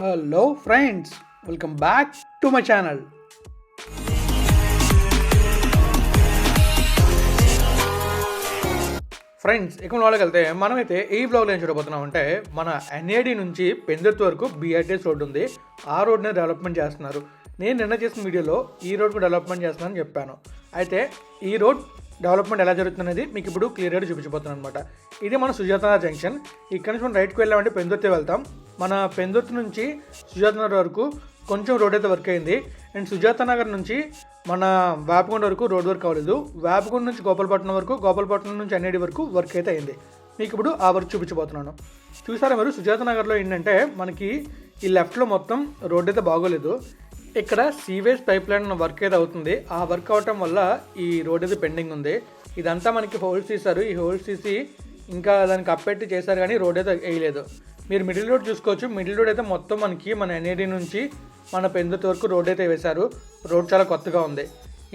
Hello friends welcome back to my channel. Friends ఎక్కువ వాళ్ళకి వెళ్తే మనమైతే ఈ బ్లాగ్లో ఏం చూడబోతున్నాం అంటే మన ఎన్ఏడి నుంచి పెందెత్తు వరకు బీఆర్టీఎస్ రోడ్ ఉంది. ఆ రోడ్ని డెవలప్మెంట్ చేస్తున్నారు. నేను నిన్న చేసిన వీడియోలో ఈ రోడ్కు డెవలప్మెంట్ చేస్తున్నానని చెప్పాను. అయితే ఈ రోడ్ డెవలప్మెంట్ ఎలా జరుగుతున్నది మీకు ఇప్పుడు క్లియర్గా చూపించబోతున్నాను అనమాట ఇది మన సుజాత జంక్షన్. ఇక్కడ నుంచి మనం రైట్కి వెళ్ళామంటే పెందుర్తి వెళ్తాం. మన పెందుర్తి నుంచి సుజాత నగర్ వరకు కొంచెం రోడ్ అయితే వర్క్ అయింది. అండ్ సుజాత నగర్ నుంచి మన వేపకొండ వరకు రోడ్ వర్క్ అవ్వలేదు. వేపకొండ నుంచి గోపాలపట్నం వరకు గోపాలపట్నం నుంచి ఎన్ఐడి వరకు వర్క్ అయితే అయింది. మీకు ఇప్పుడు ఆ వర్క్ చూపించబోతున్నాను. చూసారా మీరు సుజాత నగర్లో ఏంటంటే మనకి ఈ లెఫ్ట్లో మొత్తం రోడ్ అయితే బాగోలేదు. ఇక్కడ సీవేజ్ పైప్ లైన్ వర్క్ అయితే అవుతుంది. ఆ వర్క్ అవటం వల్ల ఈ రోడ్ అయితే పెండింగ్ ఉంది. ఇదంతా మనకి హోల్స్ తీశారు. ఈ హోల్స్ తీసి ఇంకా దానికి అప్పెట్టి చేశారు కానీ రోడ్ అయితే వేయలేదు. మీరు మిడిల్ రోడ్ చూసుకోవచ్చు. మిడిల్ రోడ్ అయితే మొత్తం మనకి మన ఎన్ఏడి నుంచి మన పెందుతు వరకు రోడ్ అయితే వేశారు. రోడ్ చాలా కొత్తగా ఉంది.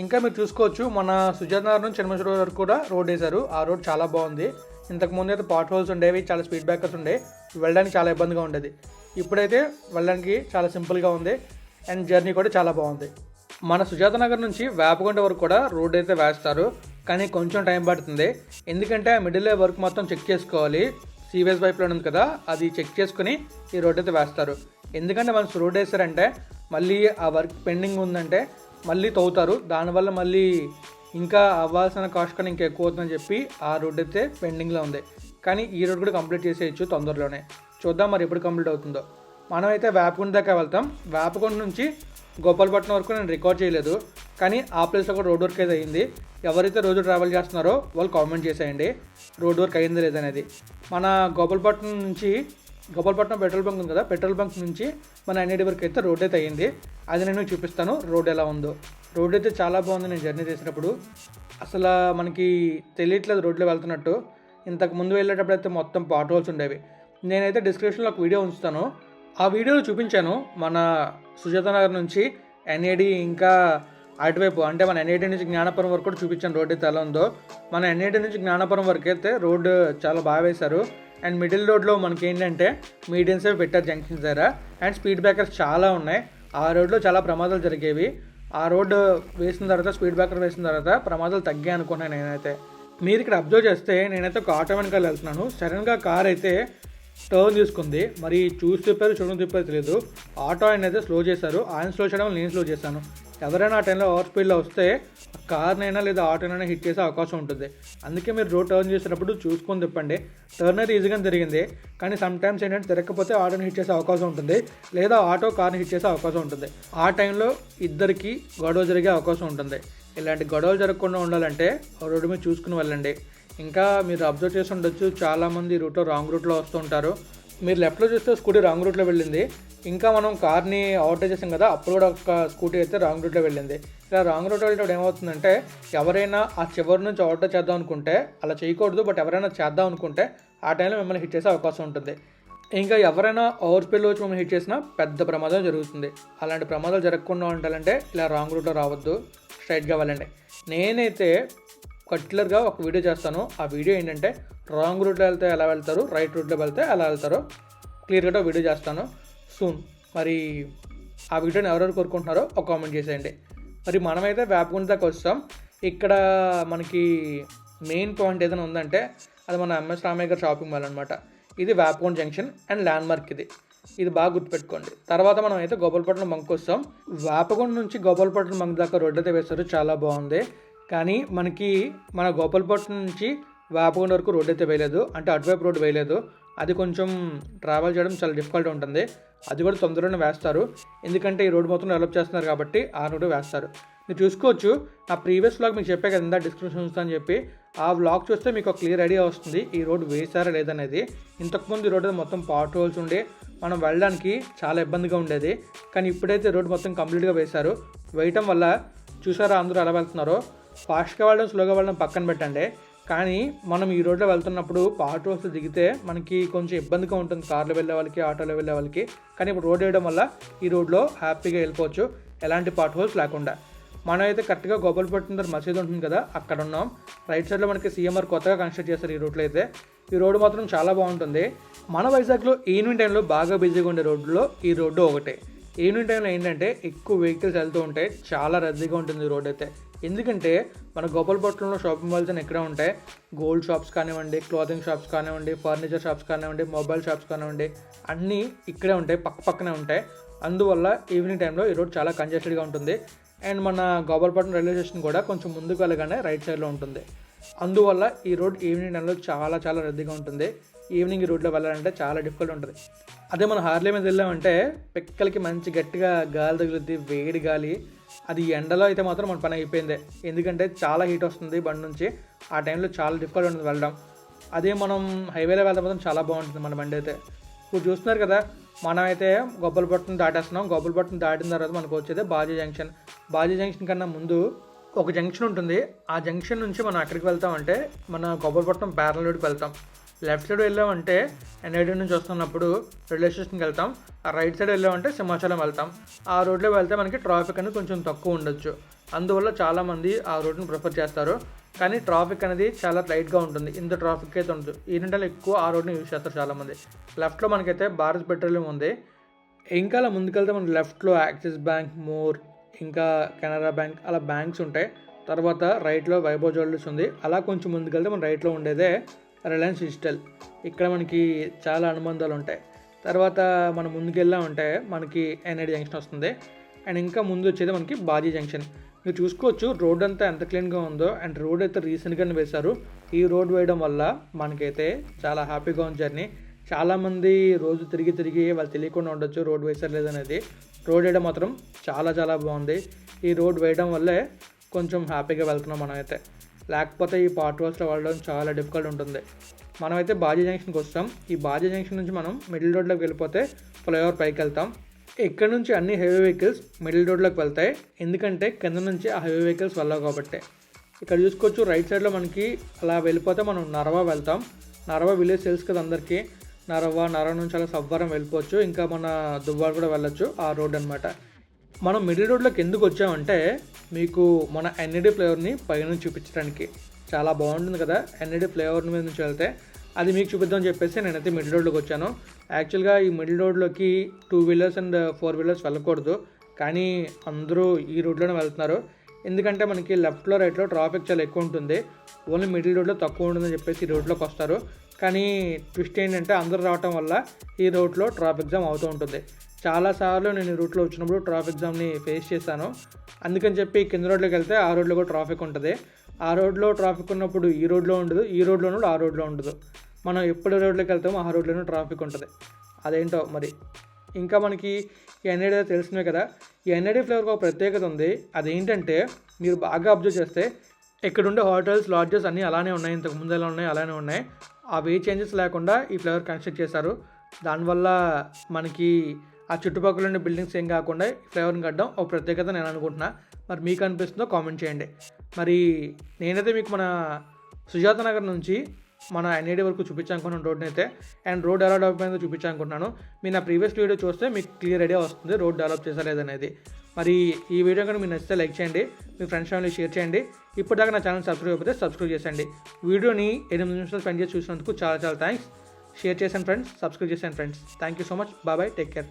ఇంకా మీరు చూసుకోవచ్చు మన సుజాత నగర్ నుంచి చెన్నమేశ్వర రోడ్ వరకు కూడా రోడ్ వేశారు. ఆ రోడ్ చాలా బాగుంది. ఇంతకు ముందు అయితే పాట్ హోల్స్ ఉండేవి చాలా స్పీడ్ బ్రేకర్స్ ఉండేవి వెళ్ళడానికి చాలా ఇబ్బందిగా ఉండేది. ఇప్పుడైతే వెళ్ళడానికి చాలా సింపుల్గా ఉంది. అండ్ జర్నీ కూడా చాలా బాగుంది. మన సుజాత నగర్ నుంచి వేపకొండ వరకు కూడా రోడ్ అయితే వేస్తారు. కానీ కొంచెం టైం పడుతుంది. ఎందుకంటే ఆ మిడిల్ వర్క్ మొత్తం చెక్ చేసుకోవాలి. సీవేజ్ పైప్ ఉంది కదా అది చెక్ చేసుకుని ఈ రోడ్ అయితే వేస్తారు. ఎందుకంటే మనం రోడ్ వేసారంటే మళ్ళీ ఆ వర్క్ పెండింగ్ ఉందంటే మళ్ళీ తవ్వుతారు. దానివల్ల మళ్ళీ ఇంకా అవ్వాల్సిన కాస్ట్ కన్నా ఇంకా ఎక్కువ అవుతుందని చెప్పి ఆ రోడ్ అయితే పెండింగ్లో ఉంది. కానీ ఈ రోడ్ కూడా కంప్లీట్ చేసేయచ్చు తొందరలోనే. చూద్దాం మరి ఎప్పుడు కంప్లీట్ అవుతుందో. మనం అయితే వేపకుండ దాకా వెళ్తాం. వేపకుండ నుంచి గోపాలపట్నం వరకు నేను రికార్డ్ చేయలేదు. కానీ ఆ ప్లేస్లో కూడా రోడ్ వర్క్ అయితే అయింది. ఎవరైతే రోజు ట్రావెల్ చేస్తున్నారో వాళ్ళు కామెంట్ చేసేయండి. రోడ్ వర్క్ అయింది లేదనేది మన గోపాలపట్నం నుంచి గోపాలపట్నం పెట్రోల్ బంక్ ఉంది కదా పెట్రోల్ బంక్ నుంచి మన ఎన్ఐడి వరకు అయితే రోడ్ అయితే అయ్యింది అది నేను చూపిస్తాను రోడ్ ఎలా ఉందో. రోడ్ అయితే చాలా బాగుంది నేను జర్నీ చేసినప్పుడు. అసలు మనకి తెలియట్లేదు రోడ్లో వెళ్తున్నట్టు. ఇంతకు ముందు వెళ్ళేటప్పుడు అయితే మొత్తం పాట్ హోల్స్ ఉండేవి. నేనైతే డిస్క్రిప్షన్లో ఒక వీడియో ఉంచుతాను. ఆ వీడియోలో చూపించాను మన సుజాత నగర్ నుంచి ఎన్ఏడి ఇంకా అటువైపు అంటే మన ఎన్ఐటి నుంచి జ్ఞానపురం వరకు కూడా చూపించాను రోడ్ అయితే ఎలా ఉందో. మన ఎన్ఐటి నుంచి జ్ఞానపురం వరకు అయితే రోడ్డు చాలా బాగా వేశారు. అండ్ మిడిల్ రోడ్లో మనకి ఏంటంటే మీడియం అవి పెట్టారు జంక్షన్స్ దగ్గర. అండ్ స్పీడ్ బ్రేకర్స్ చాలా ఉన్నాయి. ఆ రోడ్లో చాలా ప్రమాదాలు జరిగేవి. ఆ రోడ్డు వేసిన తర్వాత స్పీడ్ బ్రేకర్ వేసిన తర్వాత ప్రమాదాలు తగ్గాయి అనుకున్నాను నేనైతే. మీరు ఇక్కడ అబ్జర్వ్ చేస్తే నేనైతే ఒక ఆటో వెనకాల వెళ్తున్నాను. సడన్గా కార్ అయితే టర్న్ తీసుకుంది. మరి చూసి తిప్పారు చూడడం తిప్పారు తెలియదు ఆటో ఆయన అయితే స్లో చేశారు. ఆయన స్లో చేయడం నేను స్లో చేశాను. ఎవరైనా ఆ టైంలో ఓవర్ స్పీడ్లో వస్తే కార్నైనా లేదా ఆటోనైనా హిట్ చేసే అవకాశం ఉంటుంది. అందుకే మీరు రోడ్ టర్న్ చేసినప్పుడు చూసుకొని తిప్పండి. టర్న్ అయితే ఈజీగా జరిగింది కానీ సమ్ టైమ్స్ ఏంటంటే తిరగకపోతే ఆటోని హిట్ చేసే అవకాశం ఉంటుంది. లేదా ఆటో కార్ని హిట్ చేసే అవకాశం ఉంటుంది. ఆ టైంలో ఇద్దరికి గొడవ జరిగే అవకాశం ఉంటుంది. ఇలాంటి గొడవలు జరగకుండా ఉండాలంటే రోడ్డు మీద చూసుకుని వెళ్ళండి. ఇంకా మీరు అబ్జర్వ్ చేసి ఉండొచ్చు చాలామంది రూట్లో రాంగ్ రూట్లో వస్తుంటారు మీరు లెఫ్ట్లో చూస్తే స్కూటీ రాంగ్ రూట్లో వెళ్ళింది. ఇంకా మనం కార్ని ఓవర్టేక్ చేసాం కదా అప్పుడు కూడా ఒక స్కూటీ అయితే రాంగ్ రూట్లో వెళ్ళింది. ఇలా రాంగ్ రూట్లో వెళ్ళేటప్పుడు ఏమవుతుందంటే ఎవరైనా ఆ చివరి నుంచి ఓవర్టేక్ చేద్దాం అనుకుంటే అలా చేయకూడదు బట్ ఎవరైనా చేద్దాం అనుకుంటే ఆ టైంలో మిమ్మల్ని హిట్ చేసే అవకాశం ఉంటుంది. ఇంకా ఎవరైనా ఓవర్ స్పీడ్లో వచ్చి మిమ్మల్ని హిట్ చేసినా పెద్ద ప్రమాదం జరుగుతుంది. అలాంటి ప్రమాదాలు జరగకుండా ఉండాలంటే ఇలా రాంగ్ రూట్లో రావద్దు. స్ట్రైట్గా వెళ్ళండి. నేనైతే పర్టికులర్గా ఒక వీడియో చేస్తాను. ఆ వీడియో ఏంటంటే రాంగ్ రూట్లో వెళ్తే ఎలా వెళ్తారు రైట్ రూట్లో వెళ్తే ఎలా వెళ్తారో క్లియర్గా వీడియో చేస్తాను. సూన్ మరి ఆ వీడియోని ఎవరెవరు కోరుకుంటున్నారో ఒక కామెంట్ చేసేయండి. మరి మనమైతే వేపగుండ దాకా వస్తాం ఇక్కడ మనకి మెయిన్ పాయింట్ ఏదైనా ఉందంటే అది మన ఎంఎస్ రామయ్య గారి షాపింగ్ మాల్ అనమాట ఇది వేపకొండ జంక్షన్ అండ్ ల్యాండ్మార్క్ ఇది. ఇది బాగా గుర్తుపెట్టుకోండి. తర్వాత మనం అయితే గోపాలపట్నం బంక్ వస్తాం వేపగుండ నుంచి గోపాలపట్నం బంక్ దాకా రోడ్డు అయితే వేస్తారు చాలా బాగుంది. కానీ మనకి మన గోపాలపట్నం నుంచి వేపకొండ వరకు రోడ్ అయితే వేయలేదు. అంటే అటువైపు రోడ్డు వేయలేదు. అది కొంచెం ట్రావెల్ చేయడం చాలా డిఫికల్ట్ ఉంటుంది. అది కూడా తొందరగానే వేస్తారు. ఎందుకంటే ఈ రోడ్ మొత్తం డెవలప్ చేస్తున్నారు కాబట్టి ఆ రోడ్డు వేస్తారు. మీరు చూసుకోవచ్చు. నా ప్రీవియస్ వ్లాగ్ మీకు చెప్పే కదా ఇందా డిస్క్రిప్షన్ ఉంచుతాను చెప్పి. ఆ వ్లాగ్ చూస్తే మీకు ఒక క్లియర్ ఐడియా వస్తుంది. ఈ రోడ్ వేసారా లేదనేది ఇంతకుముందు ఈ రోడ్డు మొత్తం పాట్ హోల్స్ ఉండి. మనం వెళ్ళడానికి చాలా ఇబ్బందిగా ఉండేది. కానీ ఇప్పుడైతే రోడ్ మొత్తం కంప్లీట్గా వేశారు. వేయటం వల్ల చూసారా అందరూ ఎలా వెళ్తున్నారో? ఫాస్ట్గా వెళ్ళడం స్లోగా వెళ్ళడం పక్కన పెట్టండి. కానీ మనం ఈ రోడ్లో వెళ్తున్నప్పుడు పాట్ హోల్స్ దిగితే మనకి కొంచెం ఇబ్బందిగా ఉంటుంది. కార్లో వెళ్ళే వాళ్ళకి ఆటోలో వెళ్ళే వాళ్ళకి. కానీ ఇప్పుడు రోడ్ వేయడం వల్ల ఈ రోడ్లో హ్యాపీగా వెళ్ళిపోవచ్చు. ఎలాంటి పార్ట్ హోల్స్ లేకుండా. మనం అయితే కరెక్ట్గా గోపాలపట్నం దగ్గర మసీద్ ఉంటుంది కదా అక్కడ ఉన్నాం. రైట్ సైడ్లో మనకి సీఎంఆర్ కొత్తగా కన్స్ట్రక్ట్ చేస్తారు ఈ రోడ్లో అయితే. ఈ రోడ్డు మాత్రం చాలా బాగుంటుంది. మన వైజాగ్లో ఈవినింగ్ టైంలో బాగా బిజీగా ఉండే రోడ్లో ఈ రోడ్డు ఒకటే. ఈవినింగ్ టైంలో ఏంటంటే ఎక్కువ వెహికల్స్ వెళ్తూ ఉంటాయి చాలా రద్దీగా ఉంటుంది ఈ రోడ్ అయితే. ఎందుకంటే మన గోపాలపట్నంలో షాపింగ్ మాల్స్ అని ఎక్కడ ఉంటాయి. గోల్డ్ షాప్స్ కానివ్వండి క్లాతింగ్ షాప్స్ కానివ్వండి ఫర్నిచర్ షాప్స్ కానివ్వండి మొబైల్ షాప్స్ కానివ్వండి అన్నీ ఇక్కడే ఉంటాయి పక్క పక్కనే ఉంటాయి. అందువల్ల ఈవినింగ్ టైంలో ఈ రోడ్ చాలా కంజెస్టెడ్గా ఉంటుంది. అండ్ మన గోపాలపట్నం రైల్వే స్టేషన్ కూడా కొంచెం ముందుకు వెళ్ళగానే రైట్ సైడ్లో ఉంటుంది. అందువల్ల ఈ రోడ్ ఈవినింగ్ టైంలో చాలా చాలా రద్దీగా ఉంటుంది. ఈవినింగ్ ఈ రోడ్లో వెళ్ళాలంటే చాలా డిఫికల్ట్ ఉంటుంది. అదే మనం హార్లీ మీద వెళ్ళామంటే పిక్కలకి మంచి గట్టిగా గాలి తగులుద్ది వేడి గాలి. అది ఎండలో అయితే మాత్రం మన పని అయిపోయిందే. ఎందుకంటే చాలా హీట్ వస్తుంది బండి నుంచి. ఆ టైంలో చాలా డిఫికల్ట్ ఉంటుంది వెళ్ళడం. అదే మనం హైవేలో వెళ్తే మాత్రం చాలా బాగుంటుంది మన బండి అయితే. ఇప్పుడు చూస్తున్నారు కదా మనం అయితే గొప్పలపట్నం దాటేస్తున్నాం. గొప్పలపట్నం దాటిన తర్వాత మనకు వచ్చేది బాజీ జంక్షన్. బాజీ జంక్షన్ కన్నా ముందు ఒక జంక్షన్ ఉంటుంది. ఆ జంక్షన్ నుంచి మనం అక్కడికి వెళ్తామంటే మన గొప్పలపట్నం ప్యారల్ రోడ్కి వెళ్తాం. లెఫ్ట్ సైడ్ వెళ్ళామంటే ఎన్ఐడి నుంచి వస్తున్నప్పుడు రైల్వే స్టేషన్కి వెళ్తాం. ఆ రైట్ సైడ్ వెళ్ళామంటే సింహాచలం వెళ్తాం. ఆ రోడ్లో వెళ్తే మనకి ట్రాఫిక్ అనేది కొంచెం తక్కువ ఉండొచ్చు. అందువల్ల చాలామంది ఆ రోడ్ని ప్రిఫర్ చేస్తారు. కానీ ట్రాఫిక్ అనేది చాలా లైట్గా ఉంటుంది. ఇంత ట్రాఫిక్ అయితే ఉండదు. ఈ రెండలు ఎక్కువ ఆ రోడ్ని యూజ్ చేస్తారు చాలామంది. లెఫ్ట్లో మనకైతే భారత్ పెట్రోలియం ఉంది. ఇంకా అలా ముందుకెళ్తే మనకి లెఫ్ట్లో యాక్సిస్ బ్యాంక్ మోర్ ఇంకా కెనరా బ్యాంక్ అలా బ్యాంక్స్ ఉంటాయి. తర్వాత రైట్లో వైభవ్ జ్యువెలర్స్ ఉంది. అలా కొంచెం ముందుకెళ్తే మన రైట్లో ఉండేదే రిలయన్స్ డిజిటల్. ఇక్కడ మనకి చాలా అనుబంధాలు ఉంటాయి. తర్వాత మనం ముందుకెళ్ళా ఉంటే మనకి ఎన్ఐడి జంక్షన్ వస్తుంది. అండ్ ఇంకా ముందు వచ్చేది మనకి బాజీ జంక్షన్. మీరు చూసుకోవచ్చు రోడ్ అంతా ఎంత క్లీన్గా ఉందో అండ్ రోడ్ అయితే రీసెంట్గానే వేశారు. ఈ రోడ్ వేయడం వల్ల మనకైతే చాలా హ్యాపీగా ఉంది జర్నీ. చాలామంది రోజు తిరిగి తిరిగి వాళ్ళు తెలియకుండా ఉండొచ్చు రోడ్ వేసారు లేదనేది. రోడ్ వేయడం మాత్రం చాలా చాలా బాగుంది. ఈ రోడ్ వేయడం వల్లే కొంచెం హ్యాపీగా వెళ్తున్నాం మనం అయితే లేకపోతే ఈ పార్ట్ వాల్స్లో వెళ్ళడం చాలా డిఫికల్ట్ ఉంటుంది. మనమైతే బాజీ జంక్షన్కి వస్తాం. ఈ బాజీ జంక్షన్ నుంచి మనం మిడిల్ రోడ్లోకి వెళ్ళిపోతే ఫ్లైఓవర్ పైకి వెళ్తాం. ఇక్కడ నుంచి అన్ని హెవీ వెహికల్స్ మిడిల్ రోడ్లోకి వెళ్తాయి. ఎందుకంటే కింద నుంచి ఆ హెవీ వెహికల్స్ వెళ్ళవు కాబట్టి. ఇక్కడ చూసుకోవచ్చు రైట్ సైడ్లో మనకి అలా వెళ్ళిపోతే మనం నరవా వెళ్తాం. నరవా విలేజ్ తెలుసు కదా అందరికీ. నరవా నరవ నుంచి అలా సవ్వరం వెళ్ళిపోవచ్చు. ఇంకా మన దువ్వాడు కూడా వెళ్ళొచ్చు. ఆ రోడ్ అనమాట మనం మిడిల్ రోడ్లోకి ఎందుకు వచ్చామంటే మీకు మన ఎన్ఈడి ఫ్లేవర్ని పైన చూపించడానికి. చాలా బాగుంటుంది కదా ఎన్ఈడి ఫ్లేవర్ మీద నుంచి వెళ్తే. అది మీకు చూపిద్దామని చెప్పేసి నేనైతే మిడిల్ రోడ్లోకి వచ్చాను. యాక్చువల్గా ఈ middle రోడ్లోకి two wheelers and four wheelers వెళ్ళకూడదు. కానీ అందరూ ఈ రోడ్లోనే వెళ్తున్నారు. ఎందుకంటే మనకి లెఫ్ట్లో రైట్లో ట్రాఫిక్ చాలా ఎక్కువ ఉంటుంది. ఓన్లీ మిడిల్ రోడ్లో తక్కువ ఉంటుందని చెప్పేసి ఈ రోడ్లోకి వస్తారు. కానీ ట్విస్ట్ ఏంటంటే అందరూ రావటం వల్ల ఈ రోడ్లో ట్రాఫిక్ జామ్ అవుతూ ఉంటుంది. చాలాసార్లు నేను రూట్లో వచ్చినప్పుడు ట్రాఫిక్ జామ్ని ఫేస్ చేశాను. అందుకని చెప్పి కింద రోడ్లోకి వెళ్తే ఆ రోడ్లో కూడా ట్రాఫిక్ ఉంటుంది. ఆ రోడ్లో ట్రాఫిక్ ఉన్నప్పుడు ఈ రోడ్లో ఉండదు ఈ రోడ్లో ఉన్నప్పుడు ఆ రోడ్లో ఉండదు. మనం ఎప్పుడు రోడ్లోకి వెళ్తామో ఆ రోడ్లోనే ట్రాఫిక్ ఉంటుంది. అదేంటో మరి? ఇంకా మనకి ఎన్ఐడి తెలిసినవి కదా. ఈ ఎన్ఐడి ఫ్లేవర్కి ఒక ప్రత్యేకత ఉంది. అదేంటంటే మీరు బాగా అబ్జర్వ్ చేస్తే ఇక్కడ ఉండే హోటల్స్ లాడ్జెస్ అన్నీ అలానే ఉన్నాయి. ఇంతకు ముందు ఎలా ఉన్నాయి? అలానే ఉన్నాయి. అవి చేంజెస్ లేకుండా ఈ ఫ్లేవర్ కన్స్ట్రక్ట్ చేశారు. దానివల్ల మనకి ఆ చుట్టుపక్కల ఉండే బిల్డింగ్స్ ఏం కాకుండా ఫ్లేవర్ని కట్టడం ఒక ప్రత్యేకత నేను అనుకుంటున్నా. మరి మీకు అనిపిస్తుందో కామెంట్ చేయండి. మరి నేనైతే మీకు మన సుజాత నగర్ నుంచి మన ఎన్ఐడి వరకు చూపించాలనుకున్నాను రోడ్ని అయితే అండ్ రోడ్ డెవలప్ అయిపోయిందో చూపించాలనుకుంటున్నాను. మీరు నా ప్రీవియస్ వీడియో చూస్తే మీకు క్లియర్ ఐడియా వస్తుంది రోడ్ డెవలప్ చేసలేదనేది మరి ఈ వీడియో కనుక మీకు నచ్చితే లైక్ చేయండి మీ ఫ్రెండ్స్ ఫ్యామిలీ షేర్ చేయండి. ఇప్పటిదాకా నా ఛానల్ సబ్స్క్రైబ్ అయిపోతే సబ్స్క్రైబ్ చేయండి వీడియోని ఎనిమిది నిమిషాలు స్పెండ్ చేసి చూసినందుకు చాలా చాలా థ్యాంక్స్. షేర్ చేశాను ఫ్రెండ్స్ సబ్స్క్రైబ్ చేశాను friends. Thank you so much. బాబాయ్ టేక్ కేర్.